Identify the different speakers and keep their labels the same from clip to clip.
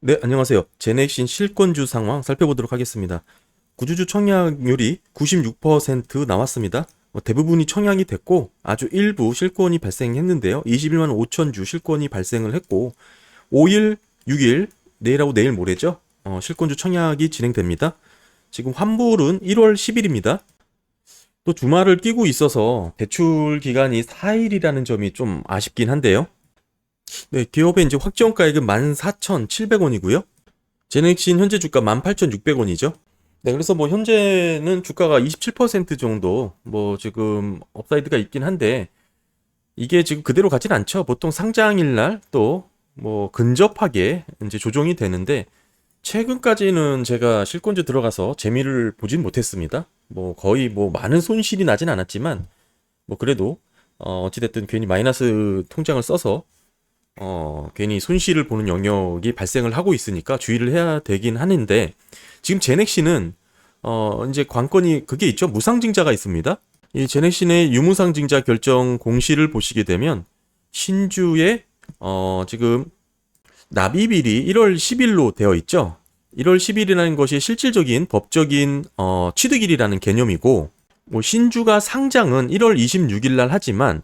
Speaker 1: 네, 안녕하세요. 제넥신 실권주 상황 살펴보도록 하겠습니다. 구주주 청약률이 96% 나왔습니다. 뭐 대부분이 청약이 됐고 아주 일부 실권이 발생했는데요. 21만 5천 주 실권이 발생을 했고 5일, 6일 내일하고 내일 모레죠. 어, 실권주 청약이 진행됩니다. 지금 환불은 1월 10일입니다. 또 주말을 끼고 있어서 대출 기간이 4일이라는 점이 좀 아쉽긴 한데요. 네, 기업의 이제 확정가액은 14,700원이고요. 제넥신 현재 주가 18,600원이죠. 네, 그래서 뭐 현재는 주가가 27% 정도 뭐 지금 업사이드가 있긴 한데 이게 지금 그대로 가진 않죠. 보통 상장일 날 또 뭐 근접하게 이제 조정이 되는데 최근까지는 제가 실권주 들어가서 재미를 보진 못했습니다. 뭐 거의 뭐 많은 손실이 나진 않았지만 뭐 그래도 어 어찌됐든 괜히 마이너스 통장을 써서 어, 괜히 손실을 보는 영역이 발생을 하고 있으니까 주의를 해야 되긴 하는데 지금 제넥시는 어, 이제 관건이 그게 있죠. 무상증자가 있습니다. 이 제넥신의 유무상증자 결정 공시를 보시게 되면 신주의 어, 지금 납입일이 1월 10일로 되어 있죠. 1월 10일이라는 것이 실질적인 법적인 어, 취득일이라는 개념이고 뭐 신주가 상장은 1월 26일 날 하지만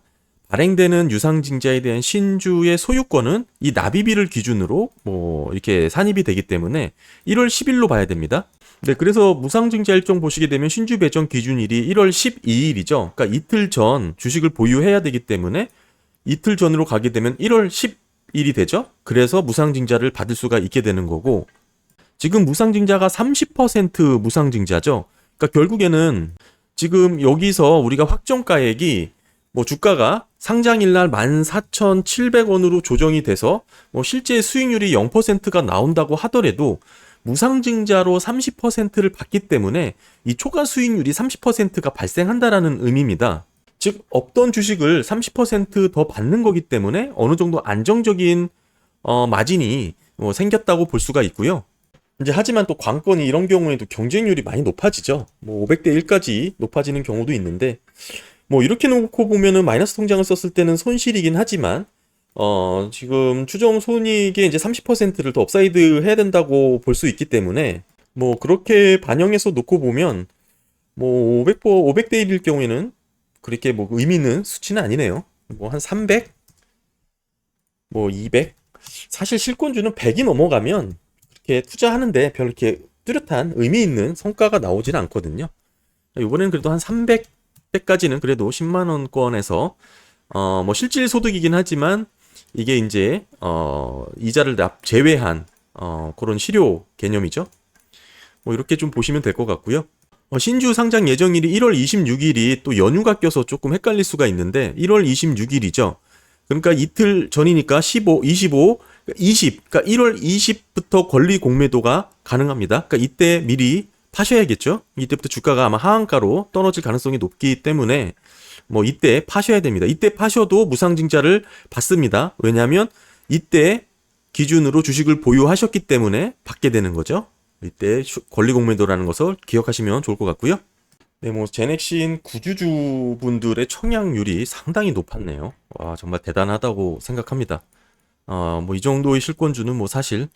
Speaker 1: 발행되는 유상증자에 대한 신주의 소유권은 이 납입일을 기준으로 뭐 이렇게 산입이 되기 때문에 1월 10일로 봐야 됩니다. 네, 그래서 무상증자 일정 보시게 되면 신주 배정 기준일이 1월 12일이죠. 그러니까 이틀 전 주식을 보유해야 되기 때문에 이틀 전으로 가게 되면 1월 10일이 되죠. 그래서 무상증자를 받을 수가 있게 되는 거고 지금 무상증자가 30% 무상증자죠. 그러니까 결국에는 지금 여기서 우리가 확정가액이 뭐 주가가 상장일 날 14,700원으로 조정이 돼서 뭐 실제 수익률이 0%가 나온다고 하더라도 무상증자로 30%를 받기 때문에 이 초과 수익률이 30%가 발생한다라는 의미입니다. 즉 없던 주식을 30%더 받는 거기 때문에 어느 정도 안정적인 어, 마진이 뭐 생겼다고 볼 수가 있고요. 이제 하지만 또 관건이 이런 경우에도 경쟁률이 많이 높아지죠. 뭐 500대 1까지 높아지는 경우도 있는데 뭐 이렇게 놓고 보면은 마이너스 통장을 썼을 때는 손실이긴 하지만 어 지금 추정 손익의 이제 30%를 더 업사이드 해야 된다고 볼 수 있기 때문에 뭐 그렇게 반영해서 놓고 보면 뭐 500, 500대 1일 경우에는 그렇게 뭐 의미 있는 수치는 아니네요. 뭐 한 300, 뭐 200. 사실 실권주는 100이 넘어가면 이렇게 투자하는데 별 이렇게 뚜렷한 의미 있는 성과가 나오지는 않거든요. 이번에는 그래도 한 300, 때까지는 그래도 10만 원권에서 어 뭐 실질 소득이긴 하지만 이게 이제 어 이자를 납 제외한 어 그런 실효 개념이죠. 뭐 이렇게 좀 보시면 될 것 같고요. 어, 신주 상장 예정일이 1월 26일이 또 연휴가 껴서 조금 헷갈릴 수가 있는데 1월 26일이죠. 그러니까 이틀 전이니까 15, 25, 20, 그러니까 1월 20부터 권리 공매도가 가능합니다. 그러니까 이때 미리 파셔야겠죠. 이때부터 주가가 아마 하한가로 떨어질 가능성이 높기 때문에 뭐 이때 파셔야 됩니다. 이때 파셔도 무상증자를 받습니다. 왜냐하면 이때 기준으로 주식을 보유하셨기 때문에 받게 되는 거죠. 이때 권리공매도라는 것을 기억하시면 좋을 것 같고요. 네, 뭐 제넥신 구주주 분들의 청약률이 상당히 높았네요. 와, 정말 대단하다고 생각합니다. 어, 뭐 이 정도의 실권주는 뭐 사실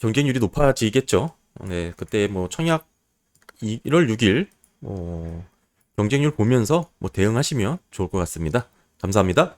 Speaker 1: 경쟁률이 높아지겠죠. 네, 그때 뭐 청약 1월 6일 뭐 경쟁률 보면서 뭐 대응하시면 좋을 것 같습니다. 감사합니다.